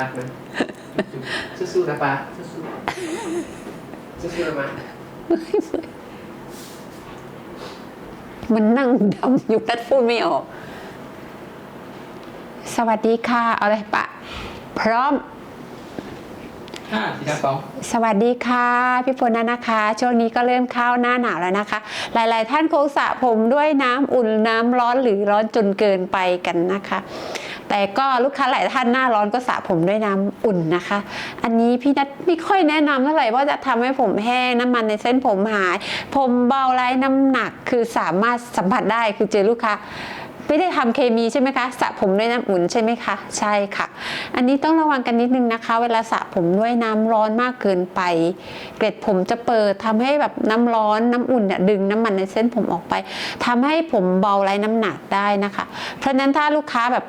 รักนะสู้ๆนะป้าสู้ๆสู้ๆนะมามันนั่งดำอยู่นัดพูดไม่ออก สวัสดีค่ะ เอาเลยปะ พร้อมสวัสดีค่ะ พี่พลนะนะคะ ช่วงนี้ก็เริ่มเข้าหน้าหนาวแล้วนะคะ หลาย ๆ ท่านคงสระผมด้วยน้ำอุ่นน้ำร้อนหรือร้อนจนเกินไปกันนะคะ แต่ก็ลูกค้าหลายท่านหน้าร้อนก็สระผมด้วยน้ำอุ่นนะคะ อันนี้พี่นัทไม่ค่อยแนะนำเท่าไหร่ว่าจะทำให้ผมแห้งน้ำมันในเส้นผมหาย ผมเบาไร้น้ำหนักคือสามารถสัมผัสได้คือเจอลูกค้าไม่ได้ทำเคมีใช่ไหมคะสระผมด้วยน้ำอุ่นใช่ไหมคะ ใช่ค่ะ อันนี้ต้องระวังกันนิดนึงนะคะ เวลาสระผมด้วยน้ำร้อนมากเกินไป เกล็ดผมจะเปิดทำให้แบบน้ำร้อนน้ำอุ่นเนี่ยดึงน้ำมันในเส้นผมออกไปทำให้ผมเบาไร้น้ำหนักได้นะคะ เพราะฉะนั้นถ้าลูกค้าแบบ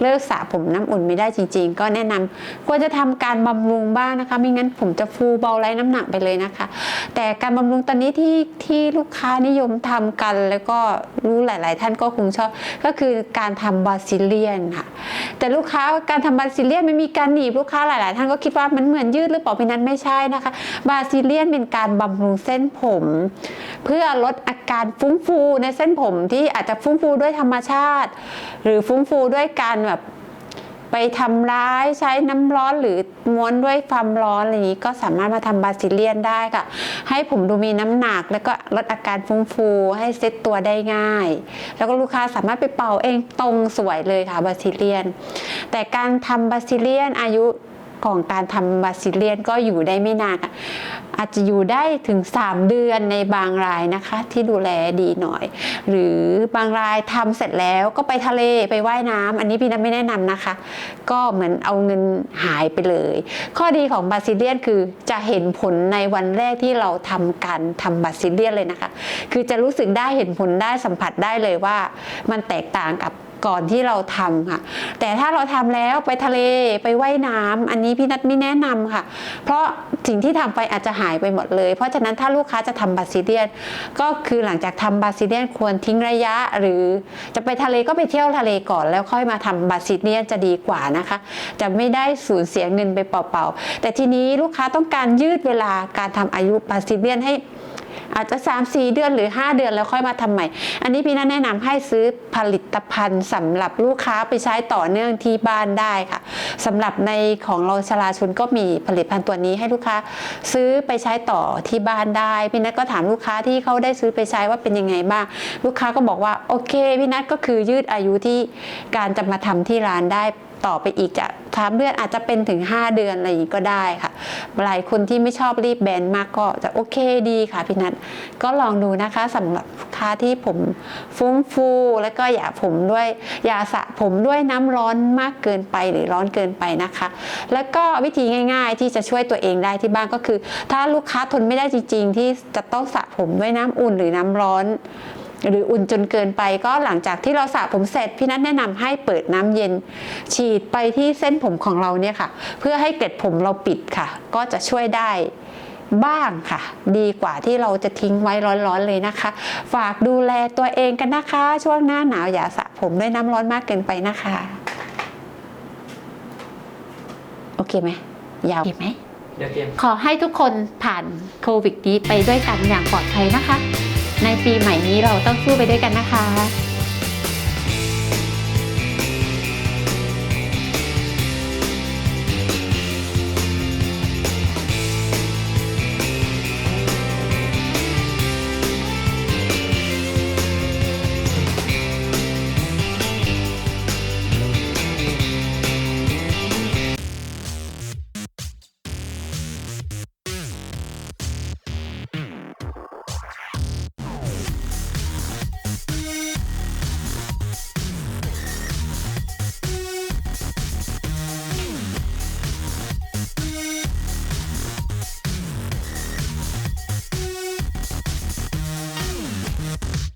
เลิกสระผมน้ำอุ่นไม่ได้จริง ๆ ก็แนะนำควรจะทำการบำรุงบ้างนะคะ ไม่งั้นผมจะฟูเบาไร้น้ำหนักไปเลยนะคะ แต่การบำรุงตอนนี้ที่ที่ลูกค้านิยมทำกัน แล้วก็รู้หลาย ๆ ท่านก็คงชอบก็คือการทำบาซิเลียนค่ะ แต่ลูกค้าการทำบาซิเลียนไม่มีการหนีบลูกค้าหลาย ๆ ท่านก็คิดว่ามันเหมือนยืดหรือเปล่าเป็นนั้นไม่ใช่นะคะ บาซิเลียนเป็นการบำรุงเส้นผม เพื่อลดอาการฟุ้งฟูในเส้นผมที่อาจจะฟุ้งฟูด้วยธรรมชาติ หรือฟุ้งฟูด้วยการแบบไปทำร้ายใช้น้ำร้อนหรือม้วนด้วยความร้อนอะไรอย่างนี้ก็สามารถมาทำบาซิเลียนได้ค่ะ ให้ผมดูมีน้ำหนัก แล้วก็ลดอาการฟุ้งฟูให้เซ็ตตัวได้ง่าย แล้วก็ลูกค้าสามารถไปเป่าเองตรงสวยเลยค่ะบาซิเลียน แต่การทำบาซิเลียนอายุ ของการทำบาซิเลียนก็อยู่ได้ไม่นานอาจจะอยู่ได้ถึง 3 เดือนในบางรายนะคะ ที่ดูแลดีหน่อย หรือบางรายทำเสร็จแล้วก็ไปทะเลไปว่ายน้ำอันนี้พี่นัทไม่แนะนำนะคะ ก็เหมือนเอาเงินหายไปเลย ข้อดีของบาซิเลียนคือจะเห็นผลในวันแรกที่เราทำการทำบาซิเลียนเลยนะคะ คือจะรู้สึกได้เห็นผลได้สัมผัสได้เลยว่า มันแตกต่างกับ ก่อนที่เราทำค่ะ แต่ถ้าเราทำแล้วไปทะเลไปไว่ายน้ำอันนี้พี่นัทไม่แนะนำค่ะ เพราะสิ่งที่ทำไปอาจจะหายไปหมดเลย เพราะฉะนั้นถ้าลูกค้าจะทำบาซิเลียน ก็คือหลังจากทำบาซิเลียนควรทิ้งระยะ หรือจะไปทะเลก็ไปเที่ยวทะเลก่อนแล้วค่อยมาทำบาซิเลียนจะดีกว่านะคะ จะไม่ได้สูญเสียเงินไปเปล่าๆแต่ทีนี้ลูกค้าต้องการยืดเวลาการทำอายุบาซิเลียนให้ อาจจะ 3 4 เดือนหรือ 5 เดือนแล้วค่อยมาทำใหม่ อันนี้พี่นัทแนะนำให้ซื้อผลิตภัณฑ์สำหรับลูกค้าไปใช้ต่อเนื่องที่บ้านได้ค่ะสำหรับในของเราชลาชุนก็มีผลิตภัณฑ์ตัวนี้ให้ลูกค้าซื้อไปใช้ต่อที่บ้านได้ พี่นัทก็ถามลูกค้าที่เขาได้ซื้อไปใช้ว่าเป็นยังไงบ้าง ลูกค้าก็บอกว่าโอเคพี่นัทก็คือยืดอายุที่การจะมาทำที่ร้านได้ ต่อไปอีกจะสามเดือนอาจจะเป็นถึง 5 เดือนอะไรอย่างนี้ก็ได้ค่ะ หลายคนที่ไม่ชอบรีบแบนมากก็จะโอเคดีค่ะพี่นัทก็ลองดูนะคะสำหรับค้าที่ผมฟุ้งฟู แล้วก็อย่าผมด้วยอย่าสระผมด้วยน้ำร้อนมากเกินไปหรือร้อนเกินไปนะคะ แล้วก็วิธีง่าย ๆ ที่จะช่วยตัวเองได้ที่บ้านก็คือ ถ้าลูกค้าทนไม่ได้จริง ๆ ที่จะต้องสระผมด้วยน้ำอุ่นหรือน้ำร้อน หรืออุ่นจนเกินไปก็หลังจากที่เราสระผมเสร็จพี่นัทแนะนำให้เปิดน้ำเย็น ฉีดไปที่เส้นผมของเราเนี่ยค่ะ เพื่อให้เกล็ดผมเราปิดค่ะ ก็จะช่วยได้บ้างค่ะ ดีกว่าที่เราจะทิ้งไว้ร้อนๆเลยนะคะ ฝากดูแลตัวเองกันนะคะ ช่วงหน้าหนาวอย่าสระผมด้วยน้ำร้อนมากเกินไปนะคะ โอเคไหมยาวไหมเดี๋ยวเตรียมขอให้ทุกคนผ่านโควิดนี้ไปด้วยกันอย่างปลอดภัยนะคะ ในปีใหม่นี้เราต้องสู้ไปด้วยกันนะคะ